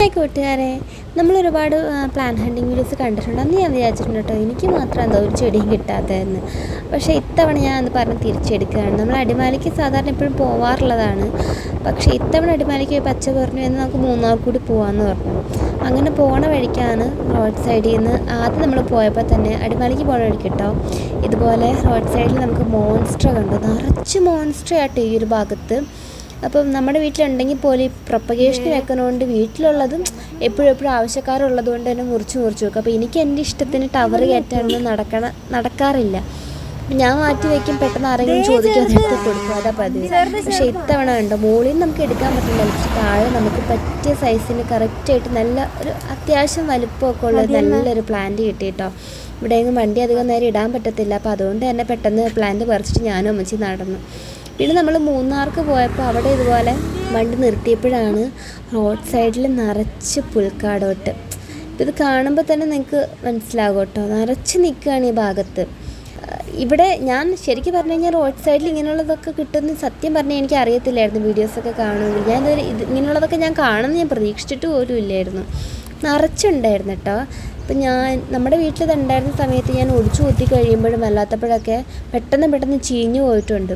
Hi കൂട്ടുകാരെ നമ്മൾ ഒരുപാട് പ്ലാൻ ഹണ്ടിങ് വീഡിയോസ് കണ്ടിട്ടുണ്ട്. അന്ന് ഞാൻ വിചാരിച്ചിട്ടുണ്ട് കേട്ടോ എനിക്ക് മാത്രം എന്തോ ഒരു ചെടിയും കിട്ടാത്തതെന്ന്. പക്ഷേ ഇത്തവണ ഞാൻ അത് പറഞ്ഞ് തിരിച്ചെടുക്കുകയാണ്. നമ്മൾ അടിമാലിക്ക് സാധാരണ എപ്പോഴും പോവാറുള്ളതാണ്. പക്ഷേ ഇത്തവണ അടിമാലിക്ക് പച്ച പറഞ്ഞു എന്ന് നമുക്ക് മൂന്നാർ കൂടി പോകാമെന്ന് പറഞ്ഞു. അങ്ങനെ പോണ വഴിക്കാണ് റോഡ് സൈഡിൽ നിന്ന് ആദ്യം നമ്മൾ പോയപ്പോൾ തന്നെ അടിമാലിക്ക് പോണ വഴിക്ക് കേട്ടോ. ഇതുപോലെ റോഡ് സൈഡിൽ നമുക്ക് മോൺസ്റ്റർ കണ്ടു. നിറച്ച് മോൺസ്റ്റർ ആട്ടോ ഈ ഒരു ഭാഗത്ത്. അപ്പം നമ്മുടെ വീട്ടിലുണ്ടെങ്കിൽ പോലും ഈ പ്രൊപ്പഗേഷൻ വെക്കുന്നതുകൊണ്ട് വീട്ടിലുള്ളതും എപ്പോഴും എപ്പോഴും ആവശ്യക്കാരുള്ളത് കൊണ്ട് തന്നെ മുറിച്ച് മുറിച്ച് വെക്കും. അപ്പോൾ എനിക്ക് എന്റെ ഇഷ്ടത്തിന് ടവർ കയറ്റാനൊന്നും നടക്കണ നടക്കാറില്ല. ഞാൻ മാറ്റി വെക്കും പെട്ടെന്ന് ആരെങ്കിലും ചോദിക്കാതെ എടുത്ത് കൊടുക്കും അതാ പതിവ്. പക്ഷെ ഇത്തവണ ഉണ്ടോ മുകളിൽ നിന്ന് നമുക്ക് എടുക്കാൻ പറ്റില്ല. പക്ഷെ താഴെ നമുക്ക് പറ്റിയ സൈസിന് കറക്റ്റായിട്ട് നല്ല ഒരു അത്യാവശ്യം വലുപ്പമൊക്കെ ഉള്ള നല്ലൊരു പ്ലാന്റ് കിട്ടി കേട്ടോ. ഇവിടെ എങ്ങും വണ്ടി അധികം നേരം ഇടാൻ പറ്റത്തില്ല. അപ്പോൾ അതുകൊണ്ട് തന്നെ പെട്ടെന്ന് പ്ലാന്റ് പറിച്ചിട്ട് ഞാനും അമ്മച്ചി നടന്നു. പിന്നെ നമ്മൾ മൂന്നാർക്ക് പോയപ്പോൾ അവിടെ ഇതുപോലെ വണ്ടി നിർത്തിയപ്പോഴാണ് റോഡ് സൈഡിൽ നിറച്ച് പുൽക്കാടോട്ട്. ഇത് കാണുമ്പോൾ തന്നെ നിങ്ങൾക്ക് മനസ്സിലാകും കേട്ടോ നിറച്ച് നിൽക്കുകയാണ് ഈ ഭാഗത്ത്. ഇവിടെ ഞാൻ ശരിക്കും പറഞ്ഞു കഴിഞ്ഞാൽ റോഡ് സൈഡിൽ ഇങ്ങനെയുള്ളതൊക്കെ കിട്ടുമെന്ന് സത്യം പറഞ്ഞാൽ എനിക്ക് അറിയത്തില്ലായിരുന്നു വീഡിയോസൊക്കെ കാണുമെങ്കിൽ. ഞാൻ ഇത് ഇങ്ങനെയുള്ളതൊക്കെ ഞാൻ കാണുമെന്ന് ഞാൻ പ്രതീക്ഷിച്ചിട്ട് പോലും ഇല്ലായിരുന്നു. നിറച്ചുണ്ടായിരുന്നു കേട്ടോ അപ്പം ഞാൻ നമ്മുടെ വീട്ടിൽ ഇതുണ്ടായിരുന്ന സമയത്ത് ഞാൻ ഒടിച്ചു കുത്തി കഴിയുമ്പോഴും അല്ലാത്തപ്പോഴൊക്കെ പെട്ടെന്ന് പെട്ടെന്ന് ചീഞ്ഞു പോയിട്ടുണ്ട്.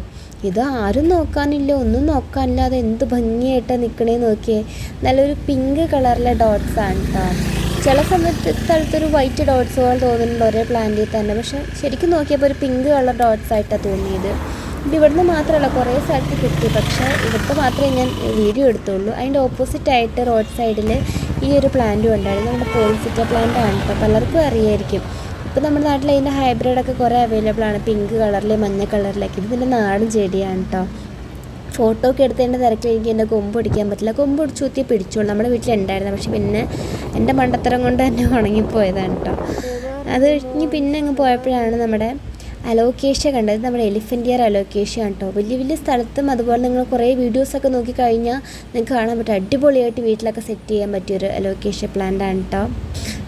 ഇത് ആരും നോക്കാനില്ല ഒന്നും നോക്കാനില്ലാതെ എന്ത് ഭംഗിയായിട്ടാണ് നിൽക്കണേ നോക്കിയേ. നല്ലൊരു പിങ്ക് കളറിലെ ഡോട്ട്സ് ആണ് കേട്ടോ ചില സമയത്ത് സ്ഥലത്തൊരു വൈറ്റ് ഡോട്ട്സ് പോലെ തോന്നുന്നുണ്ട് ഒരേ പ്ലാന്റിൽ തന്നെ. പക്ഷെ ശരിക്കും നോക്കിയപ്പോൾ ഒരു പിങ്ക് കളർ ഡോട്ട്സ് ആയിട്ടാണ് തോന്നിയത്. ഇത് ഇവിടുന്ന് മാത്രമല്ല കുറേ സ്ഥലത്ത് കിട്ടി. പക്ഷേ ഇവിടുത്തെ മാത്രമേ ഞാൻ വീഡിയോ എടുത്തുള്ളൂ. അതിന്റെ ഓപ്പോസിറ്റായിട്ട് റോഡ് സൈഡിൽ ഈ ഒരു പ്ലാന്റും ഉണ്ടായിരുന്നു. നമ്മുടെ പോളിസിറ്റ പ്ലാന്റ് ആണ് കേട്ടോ പലർക്കും അറിയായിരിക്കും. ഇപ്പോൾ നമ്മുടെ നാട്ടിൽ അതിന്റെ ഹൈബ്രിഡൊക്കെ കുറേ അവൈലബിൾ ആണ്. പിങ്ക് കളറിൽ മഞ്ഞ കളറിലൊക്കെ ഇത് ഇതിന്റെ നാടൻ ചെടിയാണ് കേട്ടോ ഫോട്ടോ ഒക്കെ എടുത്തതിന്റെ തിരക്കിൽ എനിക്ക് എന്റെ കൊമ്പ് പിടിക്കാൻ പറ്റില്ല. കൊമ്പ് പിടിച്ചു കുത്തി പിടിച്ചോളൂ. നമ്മുടെ വീട്ടിലുണ്ടായിരുന്നു പക്ഷെ പിന്നെ എന്റെ മണ്ടത്തരം കൊണ്ട് തന്നെ ഉണങ്ങിപ്പോയതാണ് കേട്ടോ അത് കഴിഞ്ഞ് പിന്നെ അങ്ങ് പോയപ്പോഴാണ് നമ്മുടെ അലോക്കേഷ്യ കണ്ടത്. നമ്മുടെ എലിഫന്റ് ഇയർ അലോക്കേഷ്യ ആണ് കേട്ടോ വലിയ വലിയ സ്ഥലത്തും അതുപോലെ നിങ്ങൾ കുറേ വീഡിയോസൊക്കെ നോക്കിക്കഴിഞ്ഞാൽ നിങ്ങൾക്ക് കാണാൻ പറ്റും. അടിപൊളിയായിട്ട് വീട്ടിലൊക്കെ സെറ്റ് ചെയ്യാൻ പറ്റിയൊരു അലോക്കേഷ്യ പ്ലാന്റ് ആണ് കേട്ടോ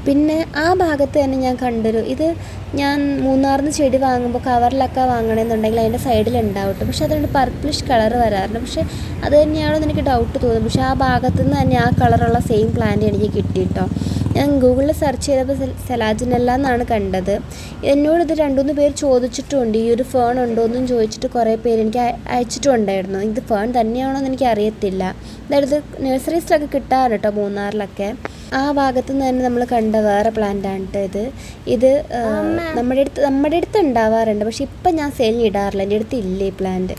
പിന്നെ ആ ഭാഗത്ത് തന്നെ ഞാൻ കണ്ടൊരു ഇത് ഞാൻ മൂന്നാറിന്ന് ചെടി വാങ്ങുമ്പോൾ കവറിലൊക്കെ വാങ്ങണമെന്നുണ്ടെങ്കിൽ അതിന്റെ സൈഡിൽ ഉണ്ടാവട്ടെ പക്ഷെ അതുകൊണ്ട് പർപ്പിളിഷ് കളർ വരാറുണ്ട്. പക്ഷെ അത് തന്നെയാണോ എനിക്ക് ഡൗട്ട് തോന്നും പക്ഷെ ആ ഭാഗത്തു നിന്ന് തന്നെ ആ കളറുള്ള സെയിം പ്ലാന്റ് എനിക്ക് കിട്ടി കേട്ടോ ഞാൻ ഗൂഗിളിൽ സെർച്ച് ചെയ്തപ്പോൾ സെലാജിനെല്ല എന്നാണ് കണ്ടത്. എന്നോട് ഇത് രണ്ടുമൂന്ന് പേര് ചോദിച്ചിട്ടുണ്ട്. ഈ ഒരു ഫേൺ ഉണ്ടോ എന്നും ചോദിച്ചിട്ട് കുറേ പേര് എനിക്ക് അയച്ചിട്ടുണ്ടായിരുന്നു. ഇത് ഫേൺ തന്നെയാണോ എന്ന് എനിക്ക് അറിയത്തില്ല അതായത് നഴ്സറീസിലൊക്കെ കിട്ടാറുണ്ട് കേട്ടോ മൂന്നാറിലൊക്കെ. ആ ഭാഗത്ത് നിന്ന് തന്നെ നമ്മൾ കണ്ട വേറെ പ്ലാന്റ് ആണ് ഇത് ഇത് നമ്മുടെ അടുത്ത് നമ്മുടെ അടുത്ത് ഉണ്ടാവാറുണ്ട്. പക്ഷെ ഇപ്പം ഞാൻ സെയിലിന് ഇടാറില്ല. എന്റെ അടുത്ത് ഇല്ല ഈ പ്ലാന്റ്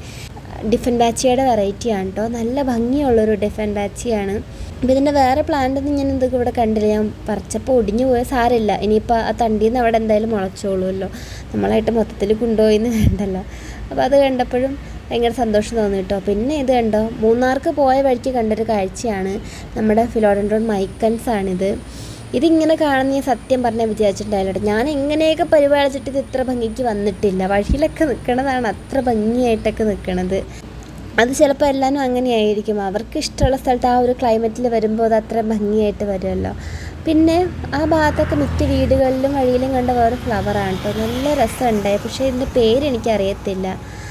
ഡിഫൻ ബാച്ചിയുടെ വെറൈറ്റി ആണ് കേട്ടോ നല്ല ഭംഗിയുള്ളൊരു ഡിഫൻ ബാച്ചിയാണ് അപ്പോൾ ഇതിന്റെ വേറെ പ്ലാന്റ് ഒന്നും ഞാൻ ഇതൊക്കെ ഇവിടെ കണ്ടില്ല. ഞാൻ പറിച്ചപ്പോൾ ഒടിഞ്ഞു പോയ സാരമില്ല. ഇനിയിപ്പോൾ ആ തണ്ടിയിൽ നിന്ന് അവിടെ എന്തായാലും മുളച്ചോളുമല്ലോ. നമ്മളായിട്ട് മൊത്തത്തിൽ കൊണ്ടുപോയിന്ന് വേണ്ടല്ലോ അപ്പോൾ അത് കണ്ടപ്പോഴും ഭയങ്കര സന്തോഷം തോന്നി കേട്ടോ പിന്നെ ഇത് കണ്ടോ മൂന്നാർക്ക് പോയ വഴിക്ക് കണ്ടൊരു കാഴ്ചയാണ് നമ്മുടെ ഫിലോഡൻഡ്രോൺ മൈക്കൻസ് ആണിത് ഇതിങ്ങനെ കാണുന്ന ഞാൻ സത്യം പറഞ്ഞാൽ വിചാരിച്ചിട്ടുണ്ടായില്ല ഞാൻ എങ്ങനെയൊക്കെ പരിപാലിച്ചിട്ട് ഇത് ഇത്ര ഭംഗിക്ക് വന്നിട്ടില്ല. വഴിയിലൊക്കെ നിൽക്കണതാണ് അത്ര ഭംഗിയായിട്ടൊക്കെ നിൽക്കണത് അത് ചിലപ്പോൾ എല്ലാവരും അങ്ങനെയായിരിക്കും. അവർക്ക് ഇഷ്ടമുള്ള സ്ഥലത്ത് ആ ഒരു ക്ലൈമറ്റിൽ വരുമ്പോൾ അത് അത്ര ഭംഗിയായിട്ട് വരുമല്ലോ. പിന്നെ ആ ഭാഗത്തൊക്കെ മിക്ക വീടുകളിലും വഴിയിലും കണ്ട വേറെ ഫ്ലവറാണ് കേട്ടോ നല്ല രസമുണ്ടായി. പക്ഷേ ഇതിന്റെ പേര് എനിക്കറിയത്തില്ല. ഉം,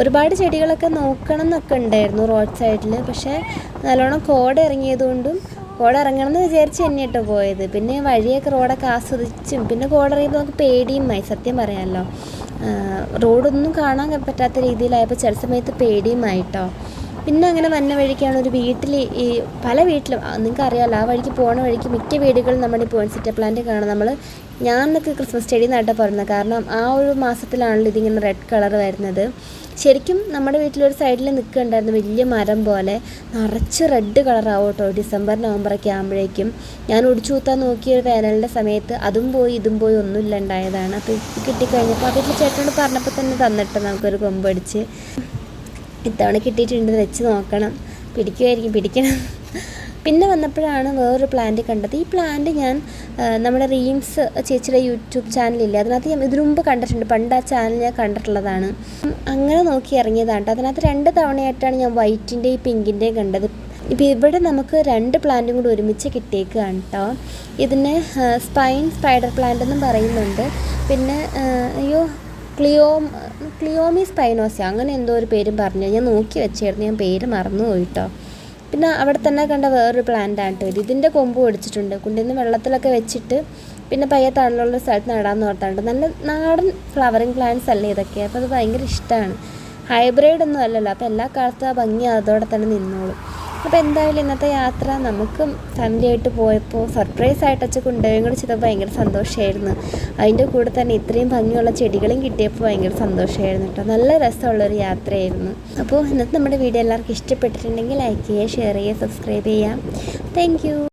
ഒരുപാട് ചെടികളൊക്കെ നോക്കണം എന്നൊക്കെ ഉണ്ടായിരുന്നു റോഡ് സൈഡിൽ. പക്ഷേ നല്ലോണം കോട ഇറങ്ങിയതുകൊണ്ടും കോട ഇറങ്ങണം എന്ന് വിചാരിച്ച് തന്നെ കേട്ടോ പോയത്. പിന്നെ വഴിയൊക്കെ റോഡൊക്കെ ആസ്വദിച്ചും പിന്നെ കോട ഇറങ്ങിയപ്പോൾ നമുക്ക് പേടിയുമായി സത്യം പറയാമല്ലോ റോഡൊന്നും കാണാൻ പറ്റാത്ത രീതിയിലായപ്പോൾ ചില സമയത്ത് പേടിയുമായിട്ടോ. പിന്നെ അങ്ങനെ വന്ന വഴിക്കാണ് ഒരു വീട്ടിൽ ഈ പല വീട്ടിലും നിങ്ങൾക്ക് അറിയാമല്ലോ ആ വഴിക്ക് പോണ വഴിക്ക് മിക്ക വീടുകളും നമ്മുടെ ഈ പോയിൻസിറ്റ പ്ലാന്റ് കാണാം. നമ്മൾ ഞാൻ എന്നൊക്കെ ക്രിസ്മസ് ചെടി നട്ട പറഞ്ഞത്. കാരണം ആ ഒരു മാസത്തിലാണല്ലോ ഇതിങ്ങനെ റെഡ് കളർ വരുന്നത്. ശരിക്കും നമ്മുടെ വീട്ടിലൊരു സൈഡിൽ നിൽക്കുന്നുണ്ടായിരുന്നു വലിയ മരം പോലെ. നിറച്ച് റെഡ് കളറാവും കേട്ടോ. ഡിസംബർ നവംബറൊക്കെ ആകുമ്പോഴേക്കും ഞാൻ ഒടിച്ചു കൂത്താൻ നോക്കിയ ഒരു വേനലിന്റെ സമയത്ത് അതും പോയി ഇതും പോയി ഒന്നുമില്ല ഉണ്ടായതാണ്. അപ്പോൾ കിട്ടിക്കഴിഞ്ഞപ്പോൾ ആ വീട്ടിൽ ചേട്ടനോട് പറഞ്ഞപ്പോൾ തന്നെ തന്നിട്ട് നമുക്കൊരു കൊമ്പടിച്ച് ഇത്തവണ കിട്ടിയിട്ടുണ്ട് വെച്ച് നോക്കണം. പിടിക്കുമായിരിക്കും പിടിക്കണം. പിന്നെ വന്നപ്പോഴാണ് വേറൊരു പ്ലാന്റ് കണ്ടത്. ഈ പ്ലാന്റ് ഞാൻ നമ്മുടെ റീംസ് ചേച്ചിയുടെ യൂട്യൂബ് ചാനലില്ലേ അതിനകത്ത് ഞാൻ ഇതിനു മുമ്പ് കണ്ടിട്ടുണ്ട്. പണ്ട് ആ ചാനൽ ഞാൻ കണ്ടിട്ടുള്ളതാണ്. അങ്ങനെ നോക്കി ഇറങ്ങിയതാണ്. അതിനകത്ത് രണ്ട് തവണയായിട്ടാണ് ഞാൻ വൈറ്റിന്റെയും പിങ്കിന്റെയും കണ്ടത്. ഇപ്പോൾ ഇവിടെ നമുക്ക് രണ്ട് പ്ലാന്റും കൂടി ഒരുമിച്ച് കിട്ടിയേക്കുകയാണ് കേട്ടോ ഇതിന് സ്പൈൻ സ്പൈഡർ പ്ലാന്റ് എന്നും പറയുന്നുണ്ട്. പിന്നെ അയ്യോ ക്ലിയോ ക്ലിയോമി സ്പൈനോസ അങ്ങനെ എന്തോ ഒരു പേരും പറഞ്ഞു. ഞാൻ നോക്കി വെച്ചായിരുന്നു ഞാൻ പേര് മറന്നു പോയിട്ടോ പിന്നെ അവിടെ തന്നെ കണ്ട വേറൊരു പ്ലാന്റ് ആണ് കേട്ടോ ഇത്. ഇതിന്റെ കൊമ്പ് ഒടിച്ചിട്ടുണ്ട് കുണ്ടിന്ന് വെള്ളത്തിലൊക്കെ വെച്ചിട്ട് പിന്നെ പയ്യെ തണലുള്ള സ്ഥലത്ത് നടാമെന്ന് ഓർത്താണ്ട്. നല്ല നാടൻ ഫ്ലവറിങ് പ്ലാന്റ്സ് അല്ലേ ഇതൊക്കെ. അപ്പോൾ അത് ഭയങ്കര ഇഷ്ടമാണ് ഹൈബ്രിഡ് ഒന്നും അല്ലല്ലോ. അപ്പോൾ എല്ലാ കാലത്തും ആ ഭംഗി അതോടെ തന്നെ നിന്നോളും. അപ്പോൾ എന്തായാലും ഇന്നത്തെ യാത്ര നമുക്കും ഫാമിലി ആയിട്ട് പോയപ്പോൾ സർപ്രൈസ് ആയിട്ട് അച്ഛൻ കൊണ്ടുപോയും കൂടെ ചെയ്തപ്പോൾ ഭയങ്കര സന്തോഷമായിരുന്നു അതിന്റെ കൂടെ തന്നെ ഇത്രയും ഭംഗിയുള്ള ചെടികളും കിട്ടിയപ്പോൾ ഭയങ്കര സന്തോഷമായിരുന്നു കേട്ടോ. നല്ല രസമുള്ളൊരു യാത്രയായിരുന്നു. അപ്പോൾ ഇന്നത്തെ നമ്മുടെ വീഡിയോ എല്ലാവർക്കും ഇഷ്ടപ്പെട്ടിട്ടുണ്ടെങ്കിൽ ലൈക്ക് ചെയ്യുക ഷെയർ ചെയ്യുക സബ്സ്ക്രൈബ് ചെയ്യാം താങ്ക്